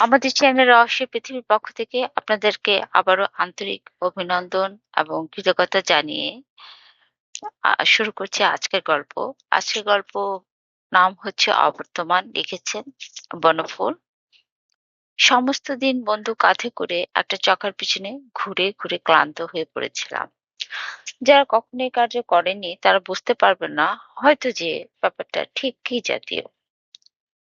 আমাদের চ্যানেল রহস্য পৃথিবীর পক্ষ থেকে আপনাদেরকে আবারও আন্তরিক অভিনন্দন এবং কৃতজ্ঞতা জানিয়ে শুরু করছি আজকের গল্প। আজকের গল্প নাম হচ্ছে অবর্তমান লিখেছেন বনফুল। সমস্ত দিন বন্ধু কাঁধে করে একটা চকার পিছনে ঘুরে, ঘুরে ক্লান্ত হয়ে পড়েছিলাম। যারা কখনো এই কার্য করেনি তারা বুঝতে পারবে না হয়তো যে ব্যাপারটা ঠিক কি জাতীয়।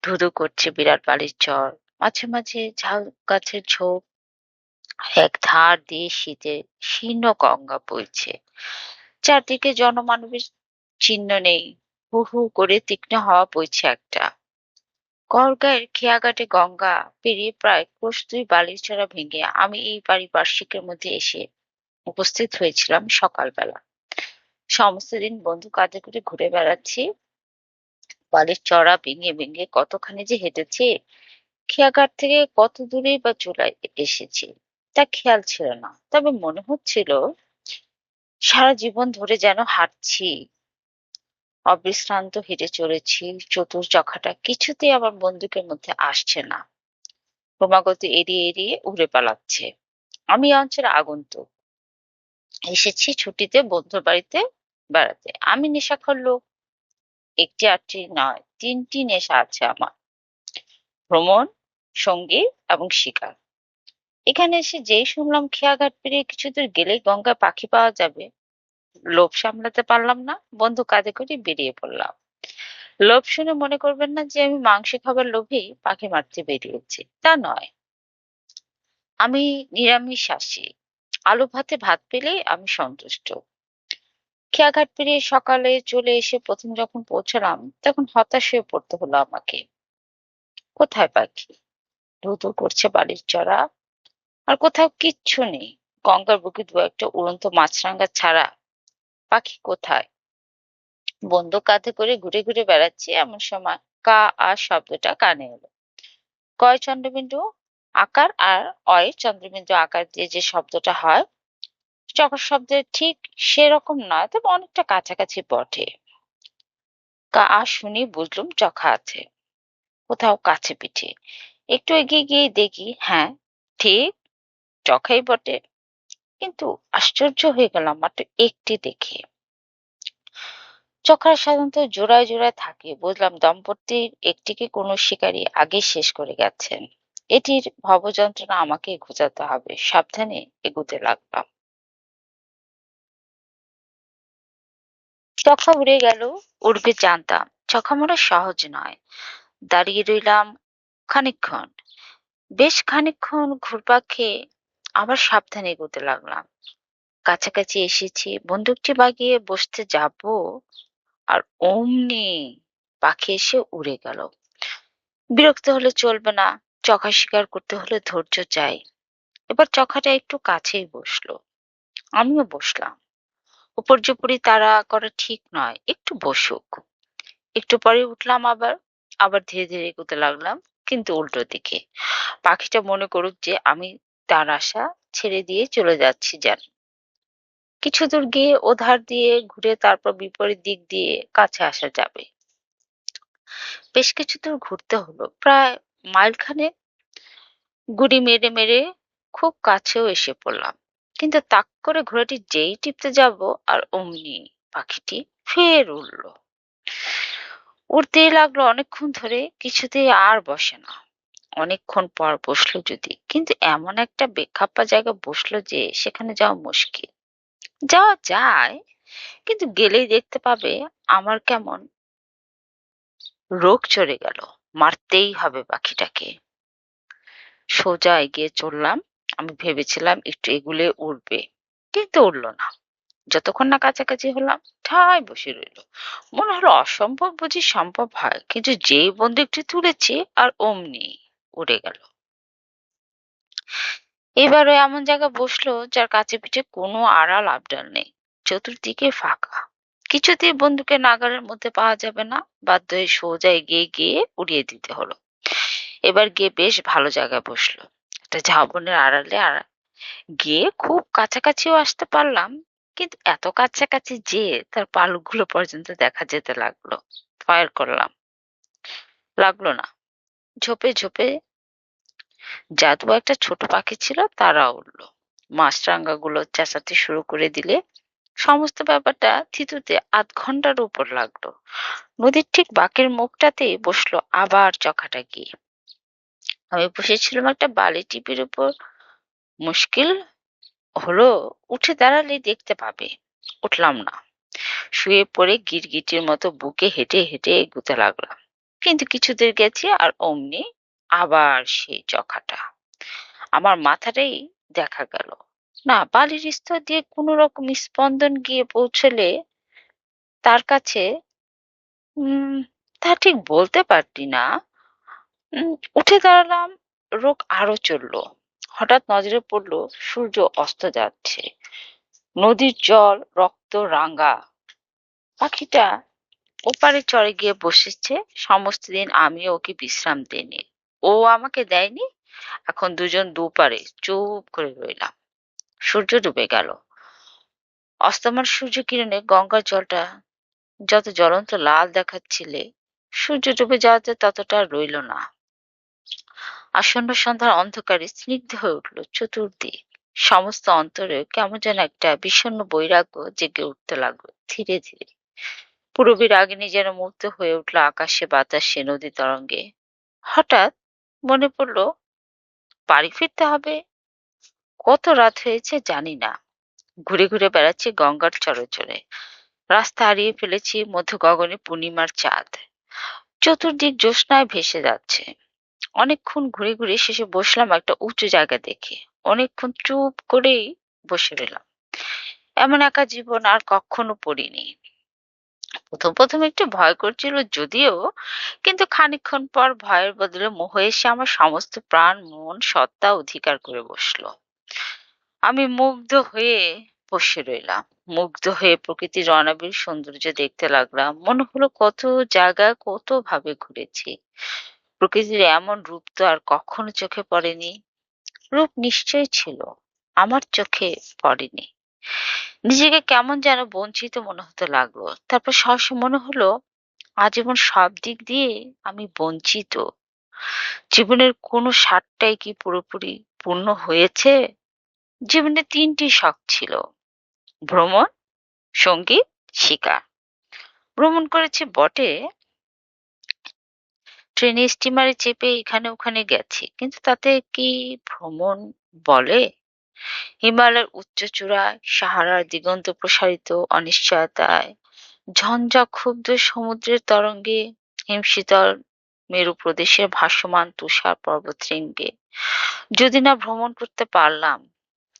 ধুধু করছে বিরাট বালির চর, মাঝে, মাঝে ঝাউ গাছের ঝোপ এক ধার দিয়ে শীতে শীর্ণ গঙ্গা বইছে। চারদিকে জনমানবের চিহ্ন নেই। হু হু করে তীক্ষ্ণ হাওয়া বইছে একটা। গড়গাঁয়ের খেয়াঘাটে গঙ্গা পেরিয়ে প্রায় ক্রোশ বালির চড়া ভেঙে আমি এই পারিপার্শ্বিকের মধ্যে এসে উপস্থিত হয়েছিলাম সকালবেলা। সমস্ত দিন বন্ধু কাঁধে করে ঘুরে বেড়াচ্ছি। বালির চড়া ভেঙে ভেঙে কতখানি যে হেঁটেছি। খেয়াঘাট থেকে কত দূরেই বা চলে এসেছি, তা খেয়াল ছিল না। তবে মনে হচ্ছিল, সারা জীবন ধরে যেন হাঁটছি। অবিশ্রান্ত হেঁটে চলেছি চতুর চখাটা কিছুতেই আমার বন্দুকের মধ্যে আসছে না। ক্রমাগত এড়িয়ে এড়িয়ে উড়ে পালাচ্ছে। আমি অঞ্চলে আগন্তুক। এসেছি ছুটিতে বন্ধুর বাড়িতে বেড়াতে। আমি নেশাখোর লোক। একটি আটটি নয়, তিনটি নেশা আছে আমার। ভ্রমণ, সংগীত এবং শিকার। এখানে এসে যেই শুনলাম খেয়াঘাট পেরিয়ে কিছুদূর গেলেই গঙ্গায় পাখি পাওয়া যাবে। লোভ সামলাতে পারলাম না বন্ধু কাঁধে করে বেরিয়ে পড়লাম। লোভ শুনে মনে করবেন না যে আমি মাংস খাবার লোভেই পাখি মারতে বেরিয়েছি তা নয়। আমি নিরামিষ আসি আলু ভাতে ভাত পেলেই আমি সন্তুষ্ট। খেয়াঘাট পেরিয়ে সকালে চলে এসে প্রথম যখন পৌঁছলাম তখন হতাশ হয়ে পড়তে হলো আমাকে। কোথায় পাখি? ধুধু করছে বালির চড়া। আর কোথাও কিচ্ছু নেই। গঙ্গার বুকে দু একটা উড়ন্ত মাছরাঙা ছাড়া পাখি কোথায়? বন্ধু কাঁধে করে ঘুরে ঘুরে বেড়াচ্ছি এমন সময় কা আর শব্দটা কানে এলো। কয় চন্দ্রবিন্দু? আকার আর অয় চন্দ্রবিন্দু আকার দিয়ে যে শব্দটা হয়, চকর শব্দের ঠিক সেরকম নয়, তবে অনেকটা কাছাকাছি বটে। কা আর শুনি বুঝলুম চখা আছে। কোথাও কাছে পিঠে। একটু এগিয়ে গিয়ে দেখি হ্যাঁ ঠিক চখাই বটে। কিন্তু আশ্চর্য হয়ে গেলাম মাত্র একটি দেখে। চক্রা সাধারণত জোড়ায় জোড়ায় থাকে। বুঝলাম দম্পতির একটিকে কোনো শিকারী আগে শেষ করে গেছেন। এটির ভবযন্ত্রণা আমাকে ঘুচাতে হবে। সাবধানে এগুতে লাগলাম। চখা উড়ে গেল, উড়বে জানতাম। চখা মোড়া সহজ নয়। দাঁড়িয়ে রইলাম খানিকক্ষণ। বেশ খানিকক্ষণ ঘুরপাক খেয়ে আবার সাবধানে এগোতে লাগলাম। কাছাকাছি এসেছি, বন্দুকটি বাগিয়ে বসতে যাব, আর অমনি পাখি এসে উড়ে গেল। বিরক্ত হলে চলবে না চখা শিকার করতে হলে ধৈর্য চাই। এবার চখাটা একটু কাছেই বসল। আমিও বসলাম। উপর্যুপরি তারা করা ঠিক নয়, একটু বসুক। একটু পরে উঠলাম আবার আবার ধীরে ধীরে এগোতে লাগলাম, কিন্তু উল্টো দিকে। পাখিটা মনে করুক যে আমি তার আশা ছেড়ে দিয়ে চলে যাচ্ছি যেন। কিছু দূর গিয়ে ওধার দিয়ে ঘুরে তারপর বিপরীত দিক দিয়ে কাছে আসা যাবে। বেশ কিছু দূর ঘুরতে হলো, প্রায় মাইলখানে গুড়ি মেরে মেরে খুব কাছেও এসে পড়লাম। কিন্তু তাক করে ঘোড়াটি যেই টিপতে যাব আর অমনি পাখিটি ফের উড়ল। উড়তেই লাগল অনেকক্ষণ ধরে, কিছুতেই আর বসে না। অনেকক্ষণ পর বসল যদি, কিন্তু এমন একটা বেখাপ্পা জায়গা বসল যে, সেখানে যাওয়া মুশকিল। যাওয়া যায়, কিন্তু গেলেই দেখতে পাবে আমার কেমন রোগ চড়ে গেল, মারতেই হবে পাখিটাকে। সোজা এগিয়ে চললাম, আমি ভেবেছিলাম একটু এগুলে উঠবে কিন্তু উঠল না। যতক্ষণ না কাছাকাছি হলাম ঠাই বসে রইল। মনে হলো অসম্ভব বুঝি সম্ভব হয়, কিন্তু যেই বন্দুকটি তুলেছি আর অমনি উড়ে গেল। এবারও এমন জায়গায় বসল যার কাছে পিঠে কোনো আড়াল আবডাল নেই। চতুর্দিকে ফাঁকা। কিছুতেই বন্দুকের নাগারের মধ্যে পাওয়া যাবে না। বাধ্য হয়ে সোজা এগিয়ে গিয়ে উড়িয়ে দিতে হলো। এবার গিয়ে বেশ ভালো জায়গায় বসল। একটা ঝাউবনের আড়ালে গিয়ে খুব কাছাকাছিও আসতে পারলাম কিন্তু এত কাছাকাছি যে তার পালকগুলো পর্যন্ত দেখা যেতে লাগল। ফায়ার করলাম। লাগল না। ঝোপে ঝোপে জাদু একটা ছোট পাখি ছিল, তারা উঠল মাছরাঙ্গাগুলো চেঁচাতে শুরু করে দিলে সমস্ত ব্যাপারটা থিতুতে আধ ঘণ্টার উপর লাগল। নদীর ঠিক বাঁকের মুখটাতেই বসল আবার চখাটা গিয়ে। আমি বসেছিলাম একটা বালি টিপির উপর। মুশকিল হলো উঠে দাঁড়ালে দেখতে পাবে। উঠলাম না। শুয়ে পড়ে গিরগিটির মতো বুকে হেঁটে হেঁটে এগুতে লাগলাম। কিন্তু কিছুদের গেছি আর অমনি আবার সেই চখাটা। আমার মাথাটাই দেখা গেল। না, বালির স্তর দিয়ে কোনো রকম স্পন্দন গিয়ে পৌঁছলে তার কাছে তা ঠিক বলতে পারতি না। উঠে দাঁড়ালাম, রোগ আরও চলল। হঠাৎ নজরে পড়ল, সূর্য অস্ত যাচ্ছে। নদীর জল, রক্ত রাঙ্গা পাখিটা ওপারে চড়ে গিয়ে বসেছে, সমস্ত দিন আমি ওকে বিশ্রাম দিইনি। ও আমাকে দেয়নি। এখন দুজন দুপারে চুপ করে রইলাম। সূর্য ডুবে গেল। অস্তমান সূর্য কিরণে গঙ্গার জলটা যত জ্বলন্ত লাল দেখাচ্ছিলে, সূর্য ডুবে যাওয়াতে ততটা রইল না। আসন্ন সন্ধ্যার অন্ধকারে স্নিগ্ধ হয়ে উঠল চতুর্দিক। সমস্ত অন্তরে কেমন যেন একটা বিষণ্ণ বৈরাগ্য জেগে উঠতে লাগল ধীরে ধীরে। পূরবী রাগিনী যেন মুক্ত হয়ে উঠল আকাশে বাতাসে, নদী তরঙ্গে। হঠাৎ মনে পড়ল, বাড়ি ফিরতে হবে। কত রাত হয়েছে জানি না। ঘুরে ঘুরে বেড়াচ্ছি গঙ্গার চরে রাস্তা হারিয়ে ফেলেছি মধ্য গগনে পূর্ণিমার চাঁদ। চতুর্দিক জ্যোৎস্নায় ভেসে যাচ্ছে। অনেকক্ষণ ঘুরে ঘুরে শেষে বসলাম একটা উঁচু জায়গা দেখে। অনেকক্ষণ চুপ করেই বসে রইলাম। এমন একা জীবন আর কখনো পড়িনি। প্রথম প্রথম একটু ভয় করছিল যদিও, কিন্তু খানিকক্ষণ পর ভয়ের বদলে মোহ এসে আমার সমস্ত প্রাণ, মন, সত্তা অধিকার করে বসল। আমি মুগ্ধ হয়ে বসে রইলাম। মুগ্ধ হয়ে প্রকৃতির অনাবিল সৌন্দর্য দেখতে লাগলাম। মনে হলো কত জায়গায় কত ভাবে ঘুরেছি। প্রকৃতির এমন রূপ তো আর কখনো চোখে পড়েনি। রূপ নিশ্চয় ছিল, আমার চোখে পড়েনি। নিজেকে কেমন যেন বঞ্চিত মনে হতে লাগল। তারপর সহসা মনে হলো আজীবন সব দিক দিয়ে আমি বঞ্চিত। জীবনের কোনো স্বাদটাই কি পুরোপুরি পূর্ণ হয়েছে? জীবনে তিনটি শখ ছিল, ভ্রমণ, সংগীত, শিকার। ভ্রমণ করেছি বটে ট্রেনে স্টিমারে চেপে এখানে ওখানে গেছি। কিন্তু তাতে কি ভ্রমণ বলে? হিমালয়ের উচ্চ চূড়ায়, সাহারার দিগন্ত প্রসারিত অনিশ্চয়তায়, ঝঞ্ঝা ক্ষুব্ধ সমুদ্রের তরঙ্গে, হিমশীতল মেরু প্রদেশের ভাসমান তুষার পর্বতশৃঙ্গে। যদি না ভ্রমণ করতে পারলাম,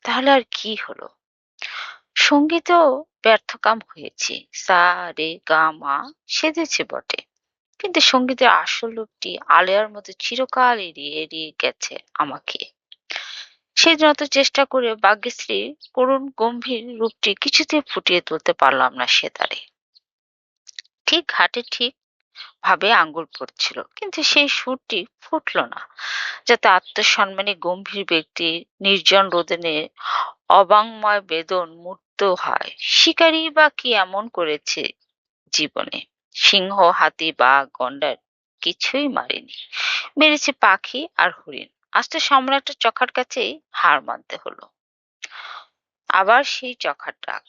তাহলে আর কি হলো? সঙ্গীতেও ব্যর্থকাম হয়েছি। সা, রে, গা, মা সেজেছে বটে। কিন্তু সঙ্গীতের আসল রূপটি আলেয়ার মতো চিরকাল এড়িয়ে এড়িয়ে গেছে আমাকে। সেই যত চেষ্টা করে ভাগ্যশ্রীর করুণ গম্ভীর রূপটি কিছুতে ফুটিয়ে তুলতে পারলাম না সেতারে ঠিক ঘাটে ঠিক ভাবে আঙ্গুল পড়ছিল, কিন্তু সেই সুরটি ফুটল না, যাতে আত্মসম্মানী গম্ভীর ব্যক্তি নির্জন রোদনে অবাংময় বেদন মূর্ত হয়। শিকারী বা কি এমন করেছে জীবনে? সিংহ, হাতি বা গন্ডার কিছুই মারেনি। মেরেছে পাখি আর হরিণ। আজ তো সম্রাটের চখার কাছেই হার মানতে হলো। আবার সেই চখার ডাক।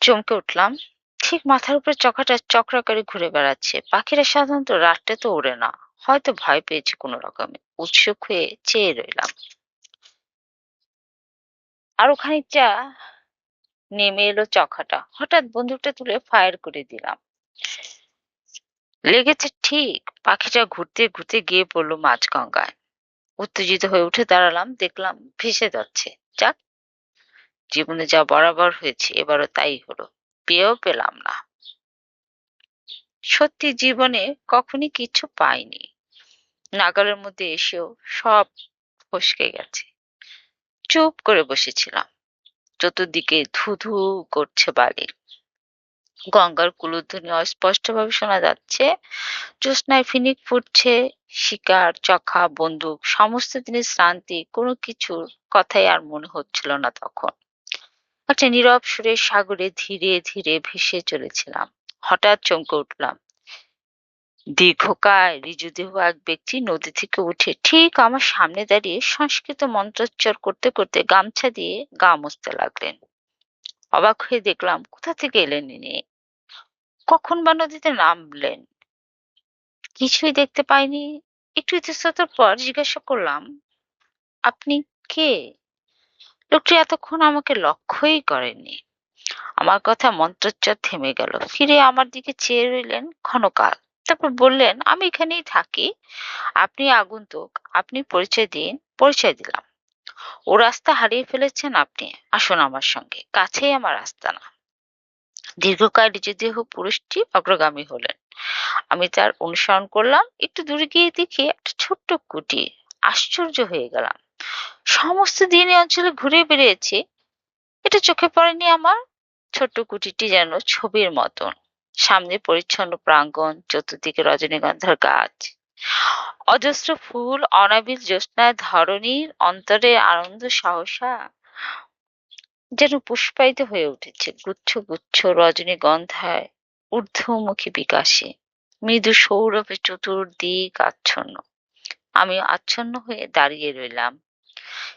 চমকে উঠলাম। ঠিক মাথার উপরে চখাটা চক্রাকারে ঘুরে বেড়াচ্ছে। পাখিরা সাধারণত রাত্রে তো ওড়ে না। হয়তো ভয় পেয়েছে কোনো রকমে। উৎসুক হয়ে চেয়ে রইলাম। আর ওখানে খানিকটা নেমে এলো চখাটা। হঠাৎ বন্দুকটা তুলে ফায়ার করে দিলাম। লেগেছে ঠিক। পাখিটা ঘুরতে ঘুরতে গিয়ে পড়ল মাঝগঙ্গায়। উত্তেজিত হয়ে উঠে দাঁড়ালাম, দেখলাম ভেসে যাচ্ছে। যাক, জীবনে যা বরাবর হয়েছে, এবারও তাই হলো। পেয়েও পেলাম না। সত্যি জীবনে কখনই কিছু পাইনি। নাগালের মধ্যে এসেও সব ফসকে গেছে। চুপ করে বসেছিলাম। চতুর্দিকে ধু ধু করছে বালি গঙ্গার কুলুধ্বনি অস্পষ্টভাবে শোনা যাচ্ছে। জ্যোৎস্নায় ফিনিক ফুটছে, শিকার, চখা, বন্দুক, সমস্ত দিনের শ্রান্তি, কোনো কিছুর কথাই আর মনে হচ্ছিল না তখন। একটা নীরব সুরের সাগরে ধীরে ধীরে ভেসে চলেছিলাম। হঠাৎ চমকে উঠলাম। দীর্ঘকায় ঋজুদেহ এক ব্যক্তি নদী থেকে উঠে ঠিক আমার সামনে দাঁড়িয়ে সংস্কৃত মন্ত্রোচ্চার করতে করতে গামছা দিয়ে গা মুছতে লাগলেন। অবাক হয়ে দেখলাম, কোথা থেকে এলেন ইনি? কখন বা নদীতে নামলেন? কিছুই দেখতে পাইনি। একটু ইতস্ততার পর জিজ্ঞাসা করলাম, আপনি কে? লোকটি এতক্ষণ আমাকে লক্ষ্যই করেননি। আমার কথা মন্ত্রোচ্চার থেমে গেল। ফিরে আমার দিকে চেয়ে রইলেন ক্ষণকাল। তারপর বললেন, আমি এখানেই থাকি। আপনি আগন্তুক, আপনি পরিচয় দিন, পরিচয় দিলাম। ও রাস্তা হারিয়ে ফেলেছেন আপনি। আসুন আমার সঙ্গে। কাছেই আমার রাস্তা না। দীর্ঘকায় নিজদেহ পুরুষটি অগ্রগামী হলেন। আমি তার অনুসরণ করলাম। একটু দূরে গিয়ে দেখি একটা ছোট্ট কুটি। আশ্চর্য হয়ে গেলাম। সমস্ত দিন এই অঞ্চলে ঘুরে বেরিয়েছি এটা চোখে পড়েনি আমার। ছোট্ট কুটিটি যেন ছবির মতন। সামনে পরিচ্ছন্ন প্রাঙ্গণ, চতুর্দিকে রজনীগন্ধার গাছ। অজস্র ফুল, অনাবিল জ্যোৎস্নায় ধরণীর অন্তরে আনন্দ সহসা যেন পুষ্পায়িত হয়ে উঠেছে গুচ্ছ গুচ্ছ রজনীগন্ধায় ঊর্ধ্বমুখী বিকাশে। মৃদু সৌরভে চতুর্দিক আচ্ছন্ন। আমি আচ্ছন্ন হয়ে দাঁড়িয়ে রইলাম।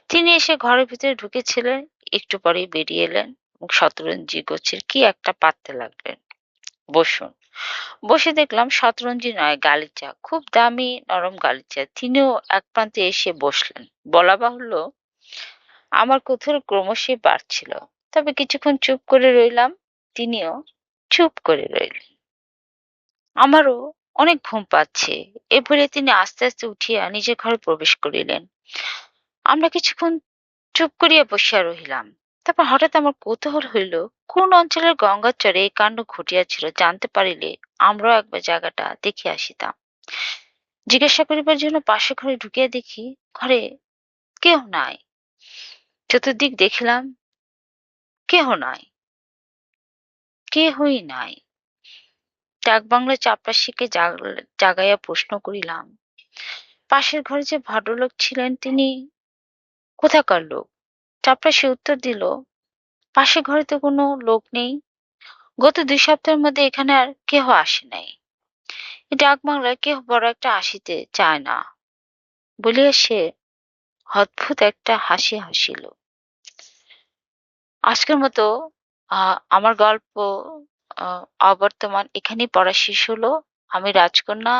তিনি এসে ঘরের ভিতরে ঢুকেছিলেন, একটু পরেই বেরিয়ে এলেন। শতরঞ্জি গোছের কি একটা পাততে লাগলেন। বসুন। বসে দেখলাম শতরঞ্জি নয়, গালিচা, খুব দামি নরম গালিচা। তিনিও এক প্রান্তে এসে বসলেন। বলা বাহুল্য, আমার কোথাও ক্রমশই বাড়ছিল। তবে কিছুক্ষণ চুপ করে রইলাম, তিনিও চুপ করে রইলেন। আমারও অনেক ঘুম পাচ্ছে। এ বলে তিনি আস্তে আস্তে উঠিয়া নিজের ঘরে প্রবেশ করিলেন। আমরা কিছুক্ষণ চুপ করিয়া বসিয়া রহিলাম। তারপর হঠাৎ আমার কৌতূহল হইল, কোন অঞ্চলের গঙ্গার চরে এই কাণ্ড ঘটিয়াছিল জানতে পারিলে আমরাও একবার জায়গাটা দেখিয়া আসিতাম। জিজ্ঞাসা করিবার জন্য পাশে ঘরে ঢুকিয়া দেখি ঘরে কেহ নাই। চতুর্দিক দেখিলাম কেহ নাই, কেহই নাই। ডাক বাংলা চাপরাশিকে জাগাইয়া প্রশ্ন করিলাম, পাশের ঘরে যে ভদ্রলোক ছিলেন তিনি কোথাকার লোক? চাপরাশি উত্তর দিল, পাশের ঘরে তো কোনো লোক নেই? গত দুই সপ্তাহের মধ্যে এখানে আর কেহ আসে নাই। ডাক বাংলায় কেহ বড় একটা আসিতে চায় না। বলিয়া সে অদ্ভুত একটা হাসি হাসিল। আজকের মতো আমার গল্প অবর্তমান এখানেই পড়া শেষ হলো। আমি রাজকন্যা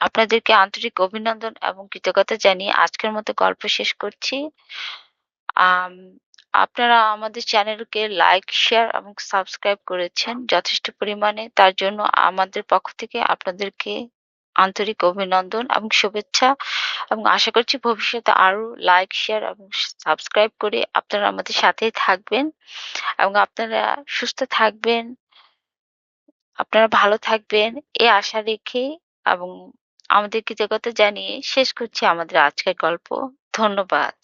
আপনাদেরকে আন্তরিক অভিনন্দন এবং কৃতজ্ঞতা জানিয়ে আজকের মতো গল্প শেষ করছি। আপনারা আমাদের চ্যানেলকে লাইক, শেয়ার এবং সাবস্ক্রাইব করেছেন যথেষ্ট পরিমাণে। তার জন্য আমাদের পক্ষ থেকে আপনাদেরকে আন্তরিক অভিনন্দন এবং শুভেচ্ছা এবং আশা করছি ভবিষ্যতে আরও লাইক, শেয়ার এবং সাবস্ক্রাইব করে আপনারা আমাদের সাথেই থাকবেন এবং আপনারা সুস্থ থাকবেন, আপনারা ভালো থাকবেন। এই আশা রেখে এবং আমাদের কৃতজ্ঞতা জানিয়ে শেষ করছি আমাদের আজকের গল্প। ধন্যবাদ।